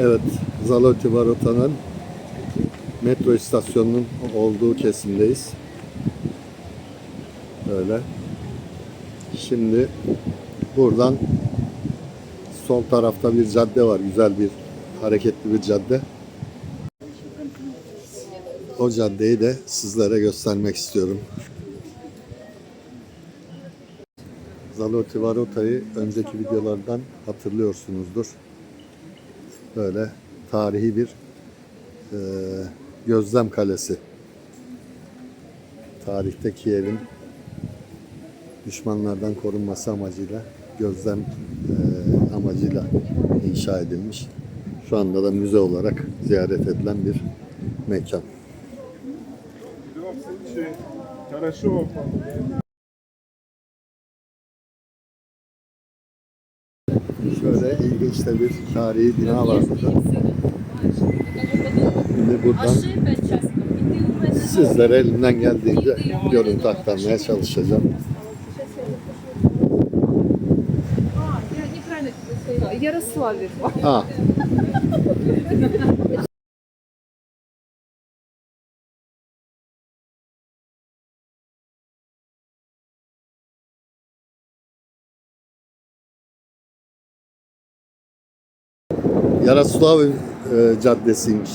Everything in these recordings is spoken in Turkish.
Evet, Zaloti Varota'nın metro istasyonunun olduğu kesimdeyiz. Böyle. Şimdi buradan sol tarafta bir cadde var. Güzel bir hareketli bir cadde. O caddeyi de sizlere göstermek istiyorum. Zaloti Varota'yı önceki videolardan hatırlıyorsunuzdur. Böyle tarihi bir e, gözlem kalesi. Tarihte Kiev'in düşmanlardan korunması amacıyla gözlem e, amacıyla inşa edilmiş. Şu anda da müze olarak ziyaret edilen bir mekan. ilginç de bir tarihi bina var burada. Şimdi buradan sizlere elimden geldiğince görüntü aktarmaya çalışacağım. Я неправильно тебя сказала. Ярославль. Ha. Yaroslav e, Caddesi'ymiş.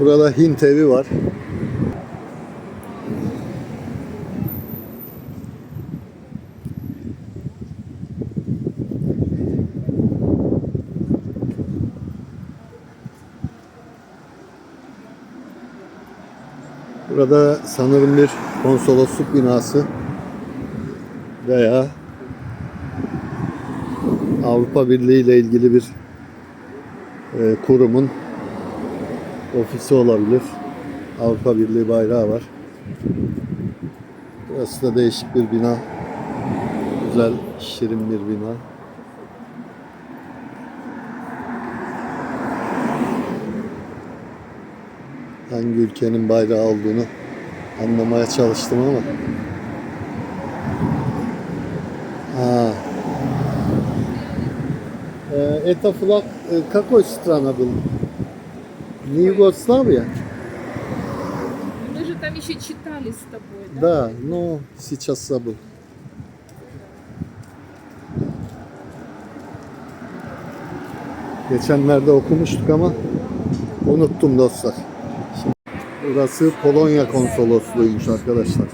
Burada Hint evi var. Burada sanırım bir konsolosluk binası veya Avrupa Birliği ile ilgili bir e, kurumun ofisi olabilir. Avrupa Birliği bayrağı var. Burası da değişik bir bina. Güzel, şirin bir bina. Hangi ülkenin bayrağı olduğunu anlamaya çalıştım ama. Ha. Ee, Это флаг э, какой страны был? Не Югославия? Мы же там еще читали с тобой, да? Да, но сейчас забыл. Geçenlerde okumuştuk ama unuttum dostlar. Burası Polonya konsolosluğuymuş arkadaşlar.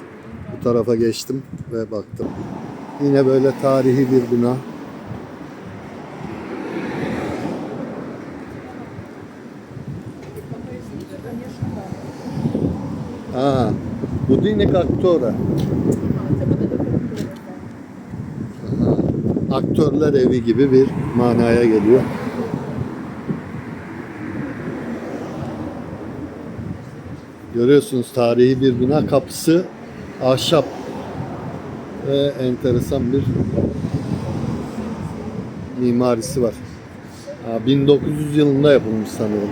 Bu tarafa geçtim ve baktım. Yine böyle tarihi bir bina. Ha, budynek aktora. Aha, Aktörler evi gibi bir manaya geliyor. Görüyorsunuz tarihi bir bina kapısı ahşap ve enteresan bir mimarisi var. Ha, 1900 yılında yapılmış sanırım.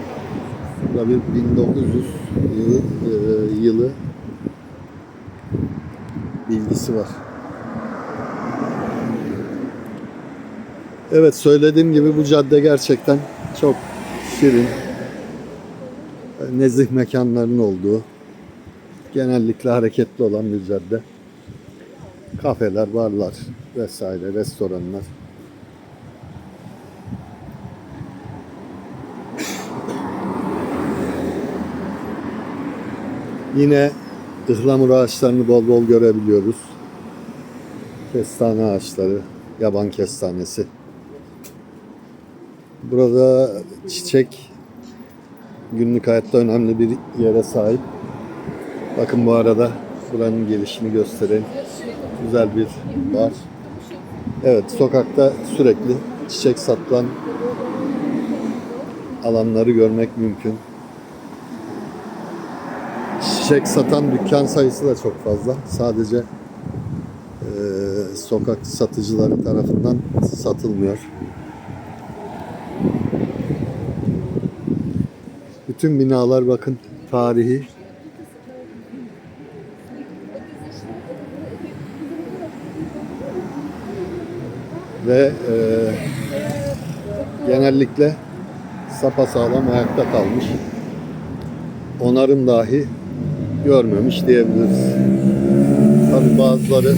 Burada bir 1900 yılı, e, yılı bilgisi var. Evet söylediğim gibi bu cadde gerçekten çok şirin, nezih mekanların olduğu, genellikle hareketli olan bir cadde. Kafeler, barlar vesaire, restoranlar. Yine ıhlamur ağaçlarını bol bol görebiliyoruz. Kestane ağaçları, yaban kestanesi. Burada çiçek günlük hayatta önemli bir yere sahip. Bakın bu arada buranın gelişini göstereyim. Güzel bir bar. Evet, sokakta sürekli çiçek satılan alanları görmek mümkün. Çiçek satan dükkan sayısı da çok fazla. Sadece eee, sokak satıcıları tarafından satılmıyor. Bütün binalar bakın tarihi ve e, genellikle sapasağlam ayakta kalmış. Onarım dahi görmemiş diyebiliriz. Tabi bazıları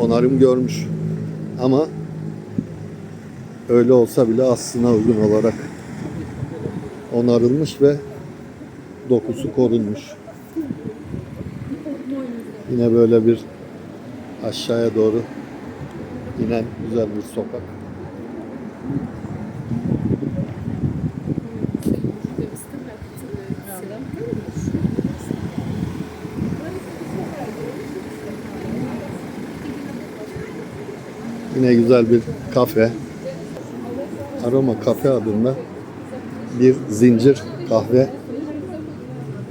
onarım görmüş ama öyle olsa bile aslına uygun olarak onarılmış ve dokusu korunmuş. Yine böyle bir aşağıya doğru inen güzel bir sokak. Yine güzel bir kafe. Aroma Kafe adında bir zincir kahve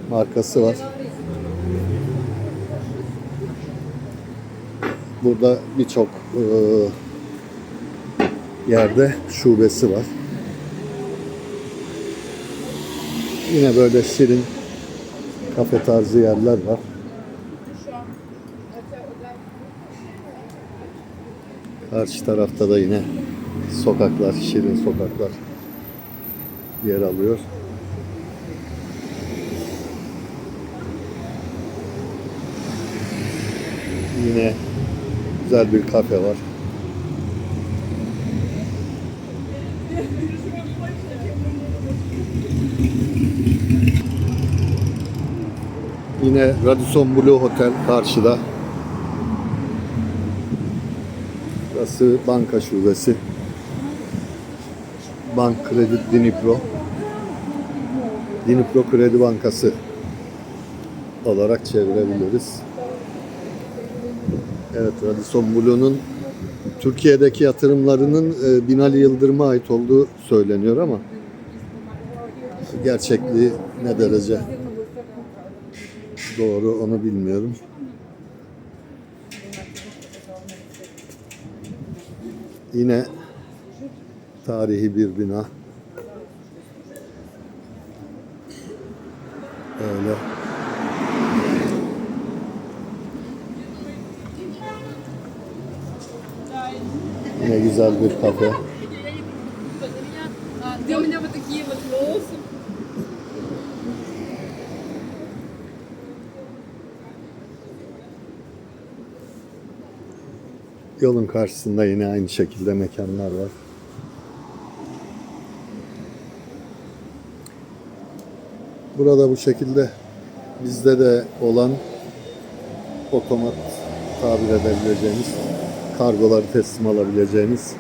markası var. Burada birçok e, yerde şubesi var. Yine böyle şirin kafe tarzı yerler var. Karşı tarafta da yine sokaklar, şirin sokaklar yer alıyor. Yine güzel bir kafe var. Yine Radisson Blue Hotel karşıda. Burası banka şubesi. Bank Kredi Dnipro. Dnipro Kredi Bankası olarak çevirebiliriz. Evet, Radisson Blu'nun Türkiye'deki yatırımlarının e, Binali Yıldırım'a ait olduğu söyleniyor ama gerçekliği ne derece doğru onu bilmiyorum. Yine tarihi bir bina. Öyle. Yine güzel bir kafe. Где у меня вот такие вот волосы? Yolun karşısında yine aynı şekilde mekanlar var. Burada bu şekilde bizde de olan otomat tabir edebileceğimiz kargoları teslim alabileceğimiz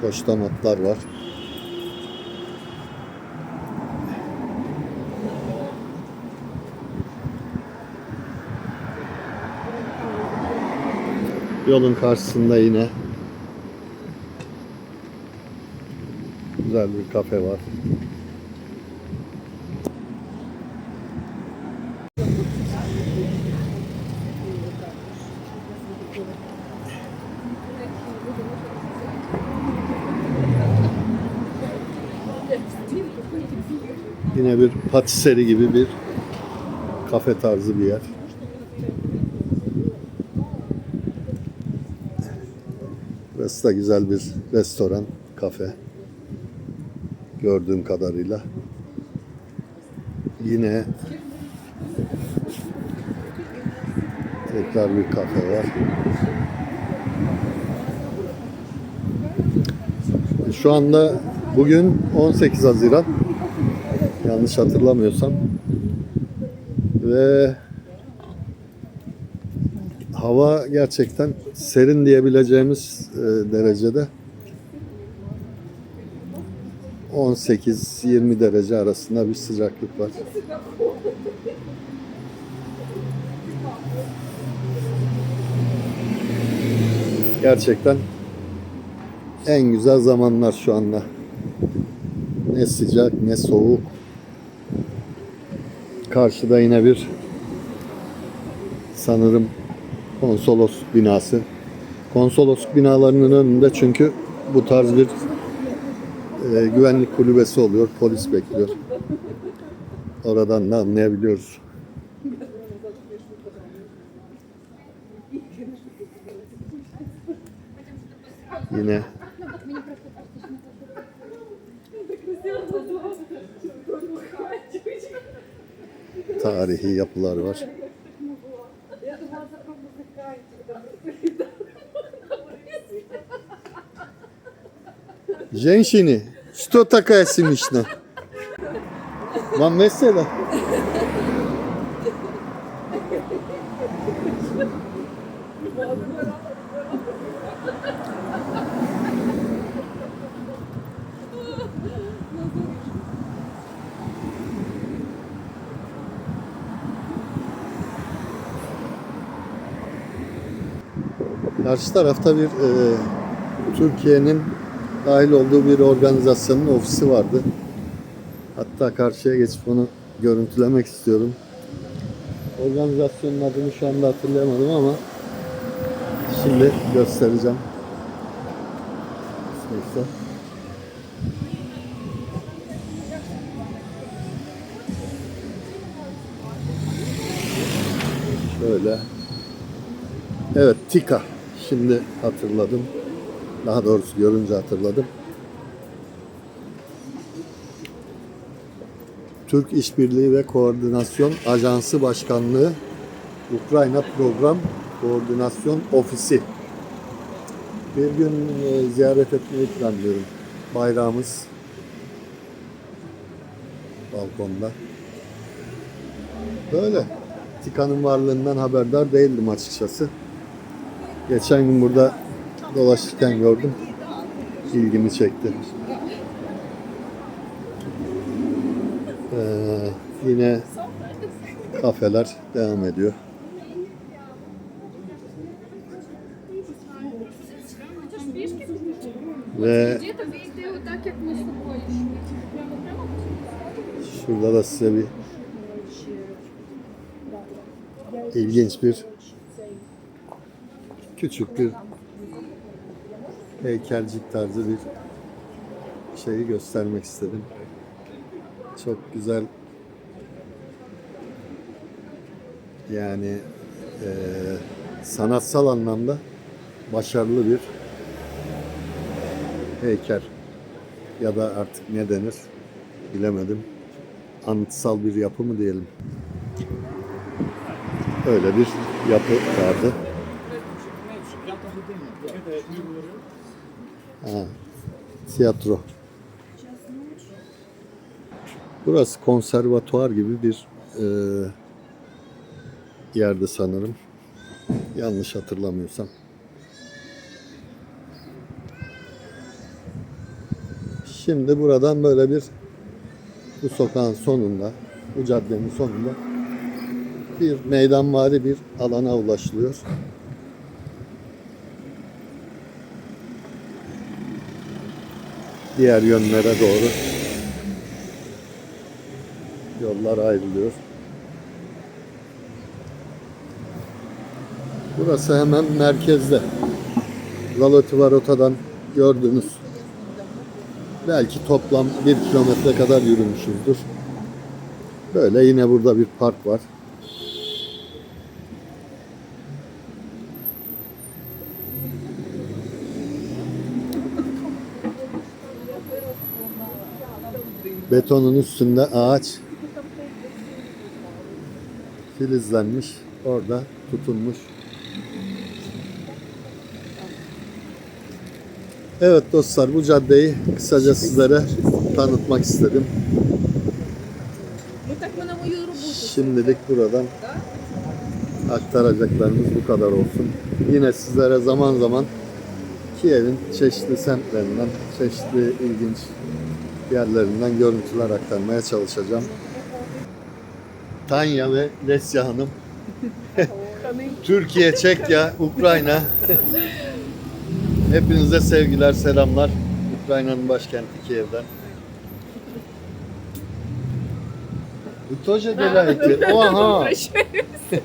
poştamatlar var. Yolun karşısında yine güzel bir kafe var. Yine bir patiseri gibi bir kafe tarzı bir yer. Burası da güzel bir restoran, kafe. Gördüğüm kadarıyla. Yine tekrar bir kafe var. Şu anda bugün 18 Haziran. Yanlış hatırlamıyorsam. Ve hava gerçekten serin diyebileceğimiz e, derecede 18-20 derece arasında bir sıcaklık var. Gerçekten en güzel zamanlar şu anda. Ne sıcak ne soğuk. Karşıda yine bir sanırım konsolos binası. Konsolosluk binalarının önünde çünkü bu tarz bir e, güvenlik kulübesi oluyor. Polis bekliyor. Oradan da anlayabiliyoruz. Yine tarihi yapılar var. Женщины, что такая смешно? Вам весело? Karşı tarafta bir e, Türkiye'nin dahil olduğu bir organizasyonun ofisi vardı. Hatta karşıya geçip onu görüntülemek istiyorum. Organizasyonun adını şu anda hatırlayamadım ama şimdi göstereceğim. Neyse. Şöyle. Evet, TİKA. Şimdi hatırladım. Daha doğrusu görünce hatırladım. Türk İşbirliği ve Koordinasyon Ajansı Başkanlığı Ukrayna Program Koordinasyon Ofisi. Bir gün e, ziyaret etmeyi planlıyorum. Bayrağımız balkonda. Böyle. TİKA'nın varlığından haberdar değildim açıkçası. Geçen gün burada dolaşırken gördüm. İlgimi çekti. Ee, yine kafeler devam ediyor. Ve şurada da size bir ilginç bir küçük bir heykelcik tarzı bir şeyi göstermek istedim. Çok güzel yani eee, sanatsal anlamda başarılı bir heykel ya da artık ne denir bilemedim. Anıtsal bir yapı mı diyelim. Öyle bir yapı vardı. Ha, tiyatro. Burası konservatuar gibi bir e, yerde sanırım. Yanlış hatırlamıyorsam. Şimdi buradan böyle bir bu sokağın sonunda, bu caddenin sonunda bir meydanvari bir alana ulaşılıyor. Diğer yönlere doğru yollar ayrılıyor. Burası hemen merkezde. Lalotiva Rota'dan gördüğünüz belki toplam bir kilometre kadar yürümüşüzdür. Böyle yine burada bir park var. Betonun üstünde ağaç filizlenmiş. Orada tutunmuş. Evet dostlar bu caddeyi kısaca sizlere tanıtmak istedim. Şimdilik buradan aktaracaklarımız bu kadar olsun. Yine sizlere zaman zaman Kiev'in çeşitli semtlerinden, çeşitli ilginç yerlerinden görüntüler aktarmaya çalışacağım. Tanya ve Lesya Hanım. Türkiye, Çekya, Ukrayna. Hepinize sevgiler, selamlar. Ukrayna'nın başkenti Kiev'den. Bu тоже делаете? Ага. Прощаюсь.